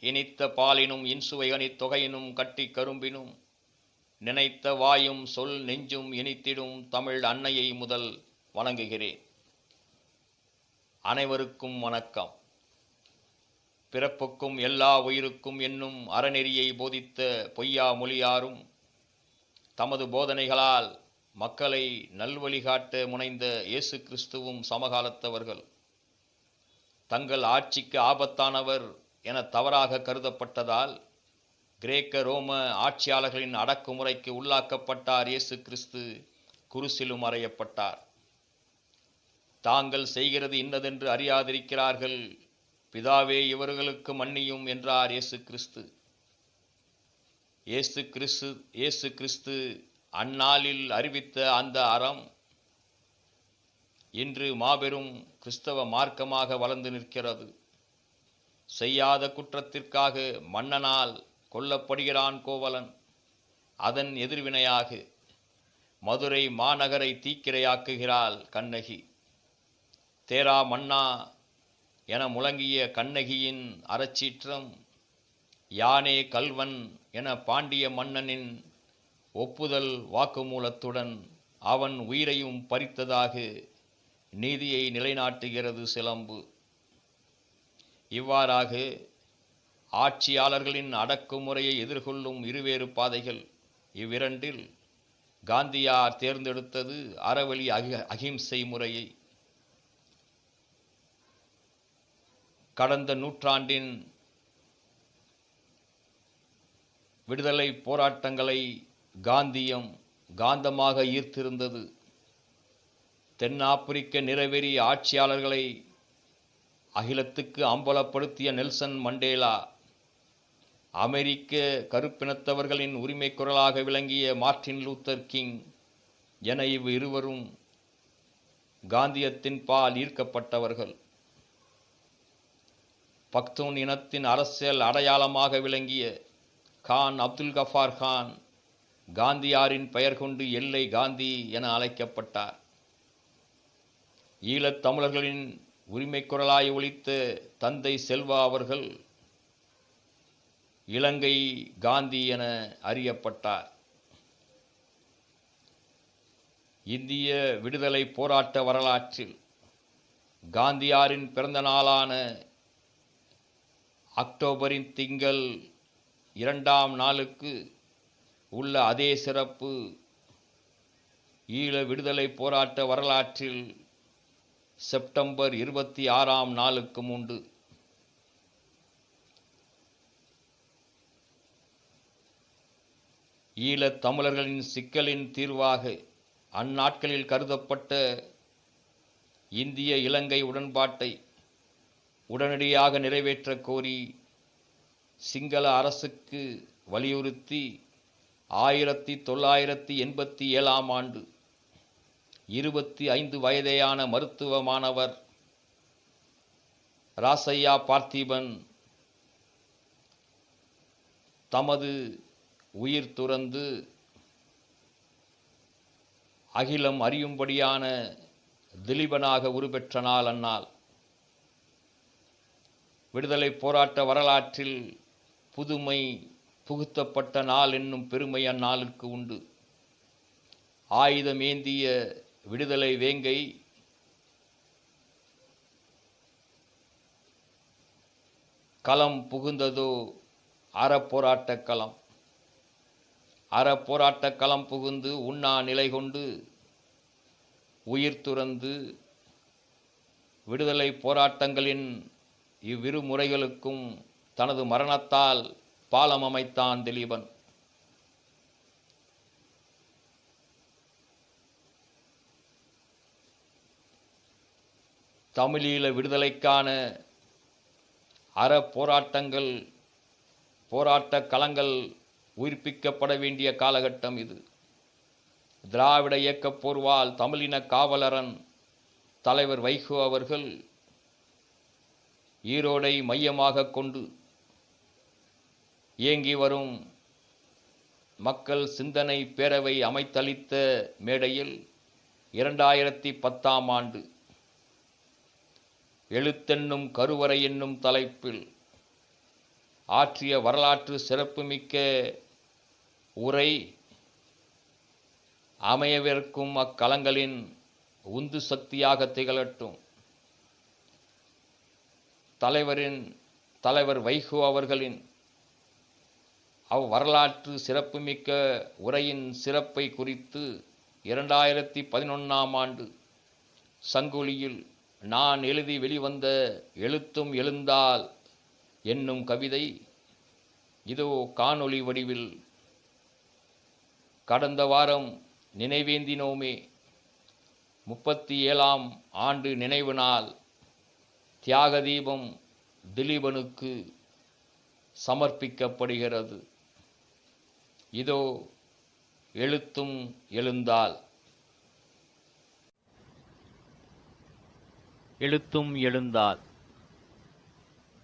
இனித்த பாலினும் இன்சுவை தொகையினும் கட்டி கரும்பினும் நினைத்த வாயும் சொல் நெஞ்சும் இனித்திடும் தமிழ் அன்னையை முதல் வணங்குகிறேன். அனைவருக்கும் வணக்கம். பிறப்புக்கும் எல்லா உயிருக்கும் என்னும் அறநெறியை போதித்த பொய்யா மொழியாரும் தமது போதனைகளால் மக்களை நல்வழிகாட்ட முனைந்த இயேசு கிறிஸ்துவும் சமகாலத்தவர்கள். தங்கள் ஆட்சிக்கு ஆபத்தானவர் என தவறாக கருதப்பட்டதால் கிரேக்க ரோம ஆட்சியாளர்களின் அடக்குமுறைக்கு உள்ளாக்கப்பட்டார் இயேசு கிறிஸ்து. குருசிலும் அறையப்பட்டார். தாங்கள் செய்கிறது இன்னதென்று அறியாதிருக்கிறார்கள். பிதாவே இவர்களுக்கு மன்னியும் என்றார் இயேசு கிறிஸ்து. இயேசு கிறிஸ்து இயேசு கிறிஸ்து அந்நாளில் அறிவித்த அந்த அறம் இன்று மாபெரும் கிறிஸ்தவ மார்க்கமாக வளர்ந்து நிற்கிறது. செய்யாத குற்றத்திற்காக மன்னனால் கொல்லப்படுகிறான் கோவலன். அதன் எதிர்வினையாக மதுரை மாநகரை தீக்கிரையாக்குகிறாள் கண்ணகி. தேரா மன்னா என முழங்கிய கண்ணகியின் அறச்சீற்றம் யானே கல்வன் என பாண்டிய மன்னனின் ஒப்புதல் வாக்குமூலத்துடன் அவன் உயிரையும் பறித்ததாக நீதியை நிலைநாட்டுகிறது சிலம்பு. இவ்வாறாக ஆட்சியாளர்களின் அடக்குமுறையை எதிர்கொள்ளும் இருவேறு பாதைகள் இவ்விரண்டில் காந்தியார் தேர்ந்தெடுத்தது அறவழி அகி அகிம்சை முறையை. கடந்த நூற்றாண்டின் விடுதலை போராட்டங்களை காந்தியம் காந்தமாக ஈர்த்திருந்தது. தென்னாப்பிரிக்க நிறவெறி ஆட்சியாளர்களை அகிலத்துக்கு அம்பலப்படுத்திய நெல்சன் மண்டேலா அமெரிக்க கருப்பினத்தவர்களின் உரிமை குரலாக விளங்கிய மார்ட்டின் லூத்தர் கிங் என இவ் இருவரும் காந்தியத்தின் பால் ஈர்க்கப்பட்டவர்கள். பக்தூன் இனத்தின் அரசியல் அடையாளமாக விளங்கிய கான் அப்துல் கஃபார் கான் காந்தியாரின் பெயர் கொண்டு எல்லை காந்தி என அழைக்கப்பட்டார். ஈழத் தமிழர்களின் உரிமை குரலாய் ஒழித்த தந்தை செல்வா அவர்கள் இலங்கை காந்தி என அறியப்பட்டார். இந்திய விடுதலை போராட்ட வரலாற்றில் காந்தியாரின் பிறந்த நாளான அக்டோபரின் திங்கள் இரண்டாம் நாளுக்கு உள்ள அதே சிறப்பு ஈழ விடுதலை போராட்ட வரலாற்றில் செப்டம்பர் இருபத்தி ஆறாம் நாளுக்கும் உண்டு ஈழத் தமிழர்களின் சிக்கலின் தீர்வாக அந்நாட்களில் கருதப்பட்ட இந்திய இலங்கை உடன்பாட்டை உடனடியாக நிறைவேற்றக் கோரி சிங்கள அரசுக்கு வலியுறுத்தி ஆயிரத்தி தொள்ளாயிரத்தி எண்பத்தி ஏழாம் ஆண்டு இருபத்தி ஐந்து வயதேயான மருத்துவ மாணவர் ராசையா பார்த்திபன் தமது உயிர் துறந்து அகிலம் அறியும்படியான திலீபனாக உருபெற்ற நாள் அந்நாள். விடுதலை போராட்ட வரலாற்றில் புதுமை புகுத்தப்பட்ட நாள் என்னும் பெருமை அந்நாளுக்கு உண்டு. ஆயுதம் ஏந்திய விடுதலை வேங்கை. களம் புகுந்ததோ அறப்போராட்ட களம். அறப்போராட்ட களம் புகுந்து உண்ணா நிலை கொண்டு உயிர் துறந்து விடுதலை போராட்டங்களின் இவ்விரு முறைகளுக்கும் தனது மரணத்தால் பாலம் அமைத்தான் திலீபன். தமிழீழ விடுதலைக்கான அற போராட்டங்கள் போராட்ட களங்கள் உயிர்ப்பிக்கப்பட வேண்டிய காலகட்டம் இது. திராவிட இயக்கப் போர்வால் தமிழின காவலரன் தலைவர் வைகோ அவர்கள் ஈரோடை மையமாக கொண்டு இயங்கி வரும் மக்கள் சிந்தனை பேரவை அமைத்தளித்த மேடையில் இரண்டாயிரத்தி பத்தாம் ஆண்டு எழுத்தென்னும் கருவறை என்னும் தலைப்பில் ஆற்றிய வரலாற்று சிறப்புமிக்க உரை அமையவிருக்கும் அக்களங்களின் உந்து சக்தியாக திகழட்டும். தலைவரின் தலைவர் வைகோ அவர்களின் அவ்வரலாற்று சிறப்புமிக்க உரையின் சிறப்பை குறித்து இரண்டாயிரத்தி பதினொன்றாம் ஆண்டு சங்கொலியில் நான் எழுதி வெளிவந்த எழுத்தும் எழுந்தால் என்னும் கவிதை இதோ காணொளி வடிவில் கடந்த வாரம் நினைவேந்தினோமே. முப்பத்தி ஏழாம் ஆண்டு நினைவு நாள். தியாக தீபம் திலீபனுக்கு சமர்ப்பிக்கப்படுகிறது. இதோ எழுத்தும் எழுந்தால். எழுத்தும் எழுந்தால்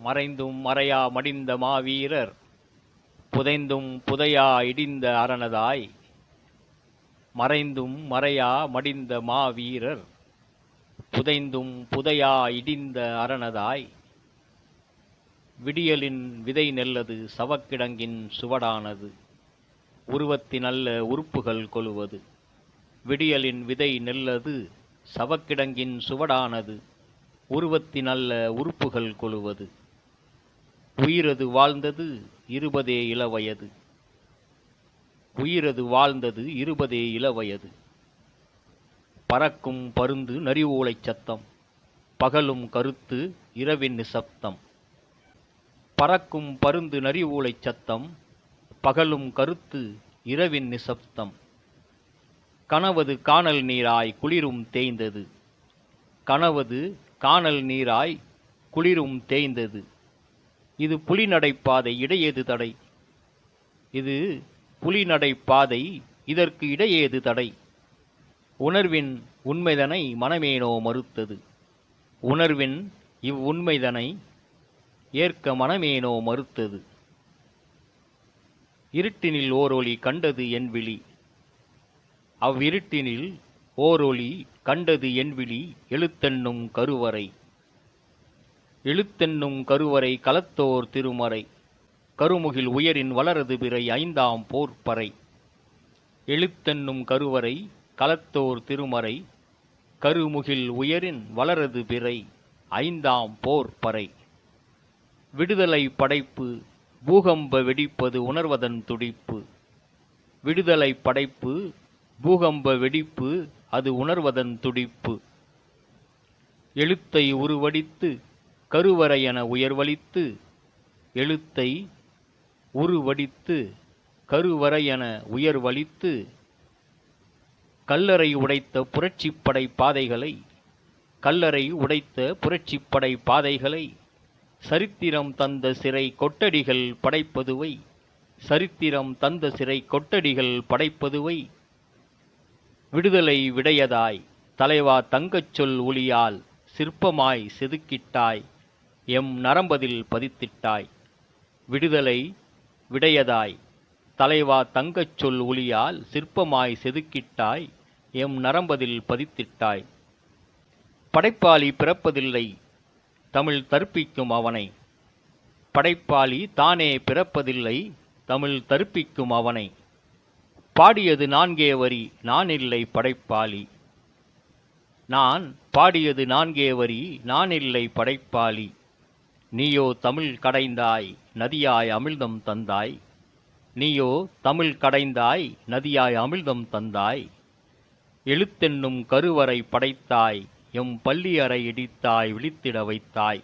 மறைந்தும் மறையா மடிந்த மாவீரர் புதைந்தும் புதையா இடிந்த அரணதாய் மறைந்தும் மறையா மடிந்த மாவீரர் புதைந்தும் புதையா இடிந்த அரணதாய் விடியலின் விதை நெல்லது சவக்கிடங்கின் சுவடானது உருவத்தினல்ல உறுப்புகள் கொழுவது விடியலின் விதை நெல்லது சவக்கிடங்கின் சுவடானது உருவத்தினல்ல உறுப்புகள் கொழுவது. உயிரது வாழ்ந்தது இருபதே இளவயது. உயிரது வாழ்ந்தது இருபதே இளவயது. பறக்கும் பருந்து நரிவோலைச் சத்தம். பகலும் கருத்து இரவின் நிசப்தம். பறக்கும் பருந்து நரிவூலைச் சத்தம். பகலும் கருத்து இரவின் நிசப்தம். கனவது காணல் நீராய் குளிரும் தேய்ந்தது. கனவது காணல் நீராய் குளிரும் தேய்ந்தது. இது புலிநடைப்பாதை இடையேது தடை. இது புலிநடைப்பாதை இதற்கு இடையேது தடை. உணர்வின் உண்மைதனை மனமேனோ மறுத்தது. உணர்வின் இவ்வுண்மைதனை ஏற்க மனமேனோ மறுத்தது. இருட்டினில் ஓரொளி கண்டது என் விழி. அவ்விருட்டினில் ஓரொளி கண்டது என்விழி எழுத்தென்னும் கருவறை. எழுத்தென்னும் கருவறை களத்தோர் திருமறை. கருமுகில் உயரின் வளரது பிறை ஐந்தாம் போர்ப்பறை. எழுத்தென்னும் கருவறை களத்தோர் திருமறை. கருமுகில் உயரின் வளரது பிறை ஐந்தாம் போர்ப்பறை. விடுதலை படைப்பு பூகம்ப வெடிப்பது உணர்வதன் துடிப்பு. விடுதலை படைப்பு பூகம்ப வெடிப்பு அது உணர்வதன் துடிப்பு. எழுத்தை உருவடித்து கருவறை என உயர்வளித்து எழுத்தை உருவடித்து கருவறை என உயர்வளித்து கல்லறை உடைத்த புரட்சிப்படை பாதைகளை கல்லறை உடைத்த புரட்சிப்படை பாதைகளை சரித்திரம் தந்த சிறை கொட்டடிகள் படைப்பதுவை சரித்திரம் தந்த சிறை கொட்டடிகள் படைப்பதுவை விடுதலை விடையதாய் தலைவா தங்கச் சொல் ஒளியால் சிற்பமாய் செதுக்கிட்டாய் எம் நரம்பதில் பதித்திட்டாய். விடுதலை விடையதாய் தலைவா தங்கச் சொல் ஒளியால் சிற்பமாய் செதுக்கிட்டாய் எம் நரம்பதில் பதித்திட்டாய். படைப்பாளி பிறப்பதில்லை தமிழ் தற்பிக்கும் அவனை. படைப்பாளி தானே பிறப்பதில்லை தமிழ் தற்பிக்கும் அவனை. பாடியது நான்கே வரி நான் இல்லை படைப்பாளி. நான் பாடியது நான்கே வரி நான் இல்லை படைப்பாளி. நீயோ தமிழ் கடைந்தாய் நதியாய் அமிழ்தம் தந்தாய். நீயோ தமிழ் கடைந்தாய் நதியாய் அமிழ்தம் தந்தாய். எழுத்தென்னும் கருவறை படைத்தாய் எம் பள்ளியறை இடித்தாய் விழித்திட வைத்தாய்.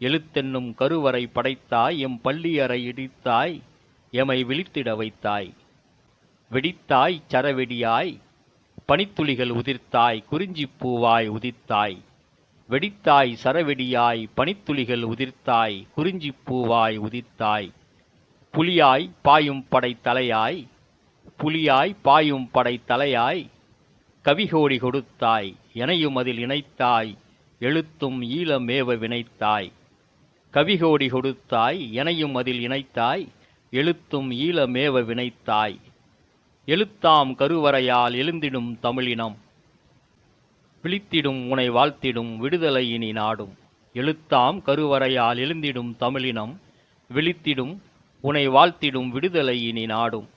எழுத்தென்னும் கருவறை படைத்தாய் எம் பள்ளியறை இடித்தாய் எமை விழித்திட வைத்தாய். வெடித்தாய் சரவெடியாய் பனித்துளிகள் உதிர்த்தாய் குறிஞ்சிப்பூவாய் உதித்தாய் வெடித்தாய் சரவெடியாய் பனித்துளிகள் உதிர்த்தாய் குறிஞ்சிப் பூவாய் உதித்தாய் புலியாய் பாயும் படை தலையாய் புலியாய் பாயும் படை தலையாய் கவிகோடி கொடுத்தாய் எனையும் அதில் இணைத்தாய் எழுத்தும் ஈழமேவ வினைத்தாய். கவிகோடி கொடுத்தாய் எனையும் அதில் இணைத்தாய் எழுத்தும் ஈழமேவ வினைத்தாய். எழுத்தாம் கருவறையால் எழுந்திடும் தமிழினம். விழித்திடும் உனை வாழ்த்திடும் விடுதலை இனி நாடும். எழுத்தாம் கருவறையால் எழுந்திடும் தமிழினம். விழித்திடும் உனை வாழ்த்திடும் விடுதலை இனி நாடும்.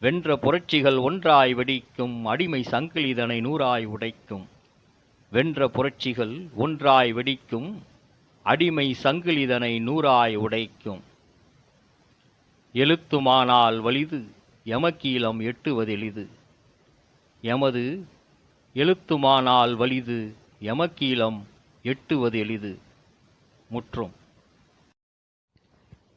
வென்ற புரட்சிகள் ஒன்றாய் வெடிக்கும் அடிமை சங்கிலிதனை நூறாய் உடைக்கும். வென்ற புரட்சிகள் ஒன்றாய் வெடிக்கும் அடிமை சங்கிலிதனை நூறாய் உடைக்கும். எழுத்துமானால் வலிது எமக்கீலம் எட்டுவதெளிது. எமது எழுத்துமானால் வலிது எமக்கீலம் எட்டுவது எளிது முற்றும்.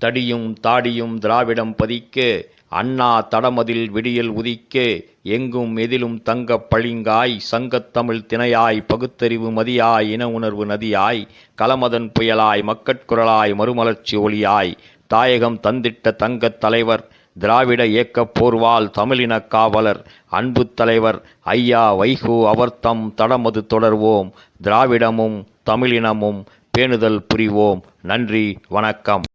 தடியும் தாடியும் திராவிடம் பதிக்க அண்ணா தடமதில் விடியல் உதிக்க எங்கும் எதிலும் தங்கப் பளிங்காய் சங்கத்தமிழ் திணையாய் பகுத்தறிவு மதியாய் இன உணர்வு நதியாய் கலமதன் புயலாய் மக்கட்குரலாய் மறுமலர்ச்சி ஒளியாய் தாயகம் தந்திட்ட தங்கத் தலைவர் திராவிட இயக்கப் போர்வால் தமிழினக் காவலர் அன்பு தலைவர் ஐயா வைகோ அவர்தம் தடமது தொடர்வோம். திராவிடமும் தமிழினமும் பேணுதல் புரிவோம். நன்றி வணக்கம்.